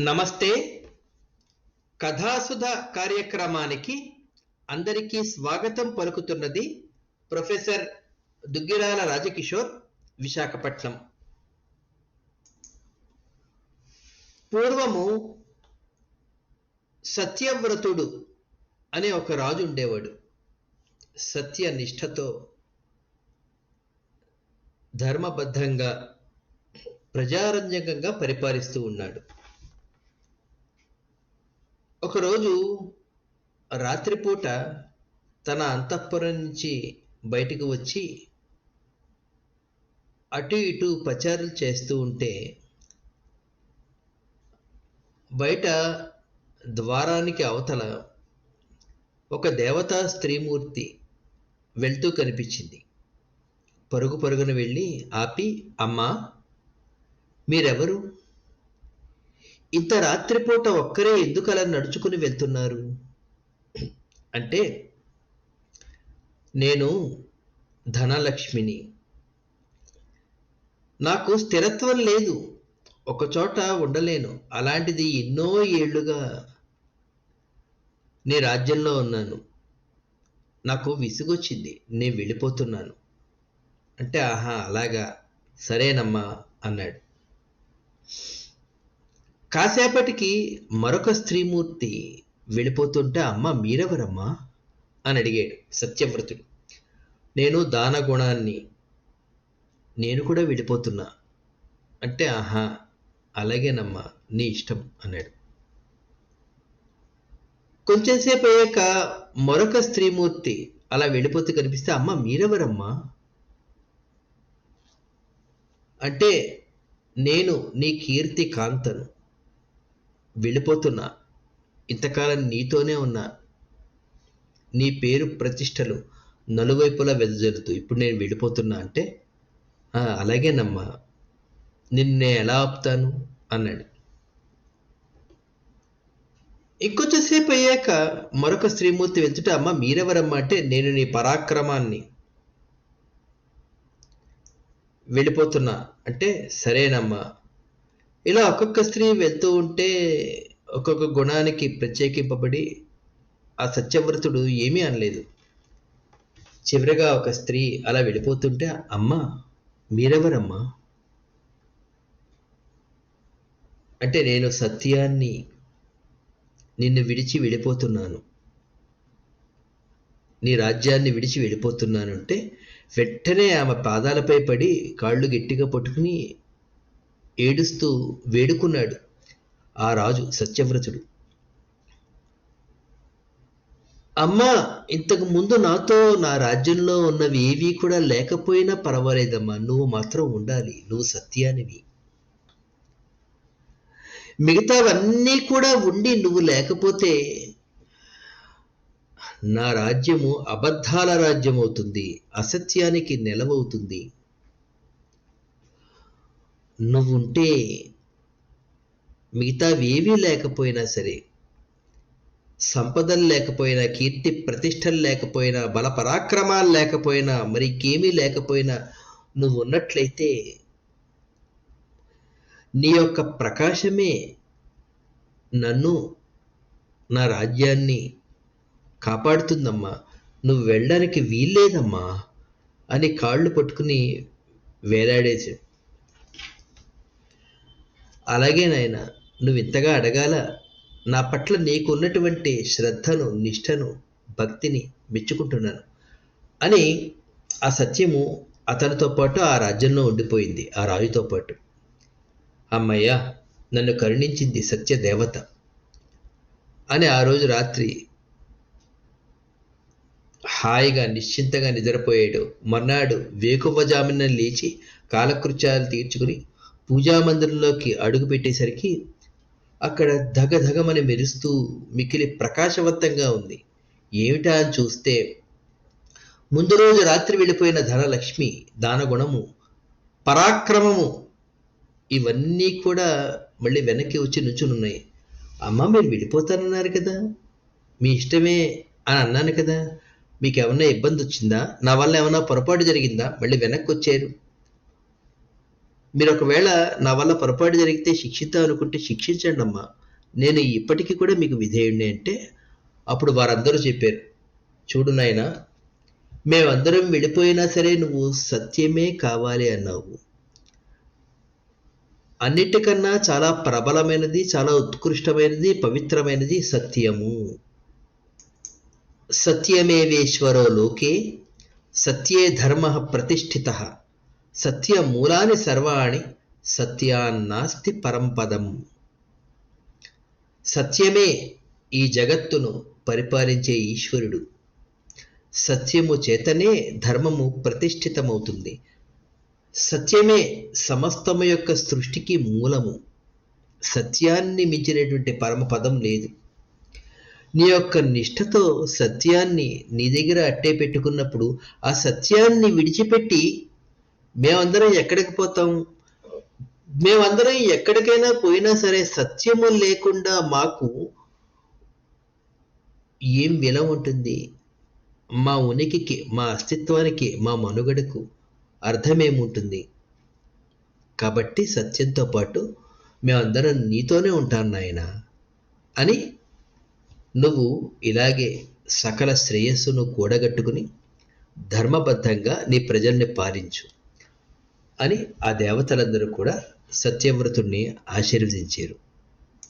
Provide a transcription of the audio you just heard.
నమస్తే. కథాసుధ కార్యక్రమానికి అందరికీ స్వాగతం పలుకుతున్నది ప్రొఫెసర్ దుగ్గిరాల రాజకిషోర్ విశాఖపట్నం. పూర్వము సత్యవ్రతుడు అనే ఒక రాజు ఉండేవాడు. సత్య నిష్ఠతో ధర్మబద్ధంగా ప్రజారంజకంగా పరిపాలిస్తూ ఉన్నాడు. ఒకరోజు రాత్రిపూట తన అంతఃపురం నుంచి బయటకు వచ్చి అటు ఇటు ప్రచారాలు చేస్తూ ఉంటే బయట ద్వారానికి అవతల ఒక దేవతా స్త్రీమూర్తి వెళ్తూ కనిపించింది. పరుగు పరుగున వెళ్ళి ఆపి అమ్మా మీరెవరు? ఇంత రాత్రిపూట ఒక్కరే ఎందుకు అలా నడుచుకుని వెళ్తున్నారు? అంటే నేను ధనలక్ష్మిని. నాకు స్థిరత్వం లేదు ఒక చోట ఉండలేను. అలాంటిది ఎన్నో ఏళ్ళుగా నీ రాజ్యంలో ఉన్నాను. నాకు విసుగొచ్చింది నేను వెళ్ళిపోతున్నాను. అంటే ఆహా అలాగా. సరేనమ్మా అన్నాడు. కాసేపటికి మరొక స్త్రీమూర్తి వెళ్ళిపోతుంటే అమ్మ మీరెవరమ్మా? అని అడిగాడు సత్యవ్రతుడు. నేను దానగుణాన్ని నేను కూడా వెళ్ళిపోతున్నా. అంటే ఆహా అలాగేనమ్మా నీ ఇష్టం అన్నాడు. కొంచెంసేపు అయ్యాక మరొక స్త్రీమూర్తి అలా వెళ్ళిపోతూ కనిపిస్తే అమ్మ మీరెవరమ్మా? అంటే నేను నీ కీర్తి కాంతను. వెళ్ళిపోతున్నా. ఇంతకాలం నీతోనే ఉన్నా. నీ పేరు ప్రతిష్టలు నలువైపులా వెదజల్లుతూ ఇప్పుడు నేను వెళ్ళిపోతున్నా అంటే అలాగేనమ్మా. నిన్నే ఎలా ఆపుతాను? అన్నాడు. ఇంకొంచెంసేపు అయ్యాక మరొక స్త్రీమూర్తి వెళ్తుంటే అమ్మ మీరెవరమ్మా అంటే నేను నీ పరాక్రమాన్ని వెళ్ళిపోతున్నా. అంటే సరేనమ్మా. ఇలా ఒక్కొక్క స్త్రీ వెళ్తూ ఉంటే ఒక్కొక్క గుణానికి ప్రత్యేకింపబడి ఆ సత్యవ్రతుడు ఏమీ అనలేదు. చివరిగా ఒక స్త్రీ అలా వెళ్ళిపోతుంటే అమ్మ మీరెవరమ్మా? అంటే నేను సత్యాన్ని నిన్ను విడిచి వెళ్ళిపోతున్నాను. నీ రాజ్యాన్ని విడిచి వెళ్ళిపోతున్నాను. అంటే వెంటనే ఆమె పాదాలపై పడి కాళ్ళు గట్టిగా పట్టుకుని ఏడుస్తూ వేడుకున్నాడు ఆ రాజు సత్యవ్రతుడు. అమ్మా ఇంతకు ముందు నాతో నా రాజ్యంలో ఉన్నవి ఏవీ కూడా లేకపోయినా పర్వాలేదమ్మా నువ్వు మాత్రం ఉండాలి నువ్వు సత్యానివి. మిగతావన్నీ కూడా ఉండి నువ్వు లేకపోతే నా రాజ్యము అబద్ధాల రాజ్యం అవుతుంది అసత్యానికి నెలవవుతుంది. నువ్వుంటే మిగతావేవీ లేకపోయినా సరే సంపదలు లేకపోయినా కీర్తి ప్రతిష్టలు లేకపోయినా బల పరాక్రమాలు లేకపోయినా మరికేమీ లేకపోయినా నువ్వు ఉన్నట్లయితే నీ యొక్క ప్రకాశమే నన్ను నా రాజ్యాన్ని కాపాడుతుందమ్మా. నువ్వు వెళ్ళడానికి వీల్లేదమ్మా అని కాళ్ళు పట్టుకుని వేలాడేశాడు. అలాగే నాయన నువ్వు ఇంతగా అడగాల నా పట్ల నీకున్నటువంటి శ్రద్ధను నిష్టను భక్తిని మెచ్చుకుంటున్నాను. అని ఆ సత్యము అతనితో పాటు ఆ రాజ్యంలో ఉండిపోయింది ఆ రాజుతో పాటు. అమ్మయ్యా నన్ను కరుణించింది సత్య దేవత అని ఆ రోజు రాత్రి హాయిగా నిశ్చింతగా నిద్రపోయాడు. మర్నాడు వేకువజామున లేచి కాలకృత్యాలు తీర్చుకుని పూజామందిరంలోకి అడుగు పెట్టేసరికి అక్కడ ధగధగమని మెరుస్తూ మికిలి ప్రకాశవంతంగా ఉంది. ఏమిటా అని చూస్తే ముందు రోజు రాత్రి వెళ్ళిపోయిన ధనలక్ష్మి దానగుణము పరాక్రమము ఇవన్నీ కూడా మళ్ళీ వెనక్కి వచ్చి నుంచునున్నాయి. అమ్మ మీరు వెళ్ళిపోతానన్నారు కదా. మీ ఇష్టమే అని అన్నాను కదా. మీకు ఏమన్నా ఇబ్బంది వచ్చిందా? నా వల్ల ఏమైనా పొరపాటు జరిగిందా? మళ్ళీ వెనక్కి వచ్చారు. మీరు ఒకవేళ నా వల్ల పొరపాటు జరిగితే శిక్షిద్దాం అనుకుంటే శిక్షించండి అమ్మా నేను ఇప్పటికీ కూడా మీకు విధేయుడిని అంటే అప్పుడు వారందరూ చెప్పారు. చూడు నాయనా మేమందరం వెళ్ళిపోయినా సరే నువ్వు సత్యమే కావాలి అన్నావు. అన్నిటికన్నా చాలా ప్రబలమైనది చాలా ఉత్కృష్టమైనది పవిత్రమైనది సత్యము. సత్యమేవేశ్వరో లోకే సత్యే ధర్మ ప్రతిష్ఠిత. సత్యమూలాని సర్వాణి సత్యాన్నాస్తి పరంపదం. సత్యమే ఈ జగత్తును పరిపాలించే ఈశ్వరుడు. సత్యము చేతనే ధర్మము ప్రతిష్ఠితమవుతుంది. సత్యమే సమస్తము యొక్క సృష్టికి మూలము. సత్యాన్ని మించినటువంటి పరమపదం లేదు. నీ యొక్క నిష్ఠతో సత్యాన్ని నీ దగ్గర అట్టే పెట్టుకున్నప్పుడు ఆ సత్యాన్ని విడిచిపెట్టి మేమందరం ఎక్కడికి పోతాం? మేమందరం ఎక్కడికైనా పోయినా సరే సత్యము లేకుండా మాకు ఏం విలువ ఉంటుంది? మా ఉనికికి మా అస్తిత్వానికి మా మనుగడకు అర్థమేముంటుంది? కాబట్టి సత్యంతో పాటు మేమందరం నీతోనే ఉంటాం నాయన. అని నువ్వు ఇలాగే సకల శ్రేయస్సును కూడగట్టుకుని ధర్మబద్ధంగా నీ ప్రజల్ని పాలించు. అని ఆ దేవతలందరూ కూడా సత్యవ్రతుణ్ణి ఆశీర్వదించారు.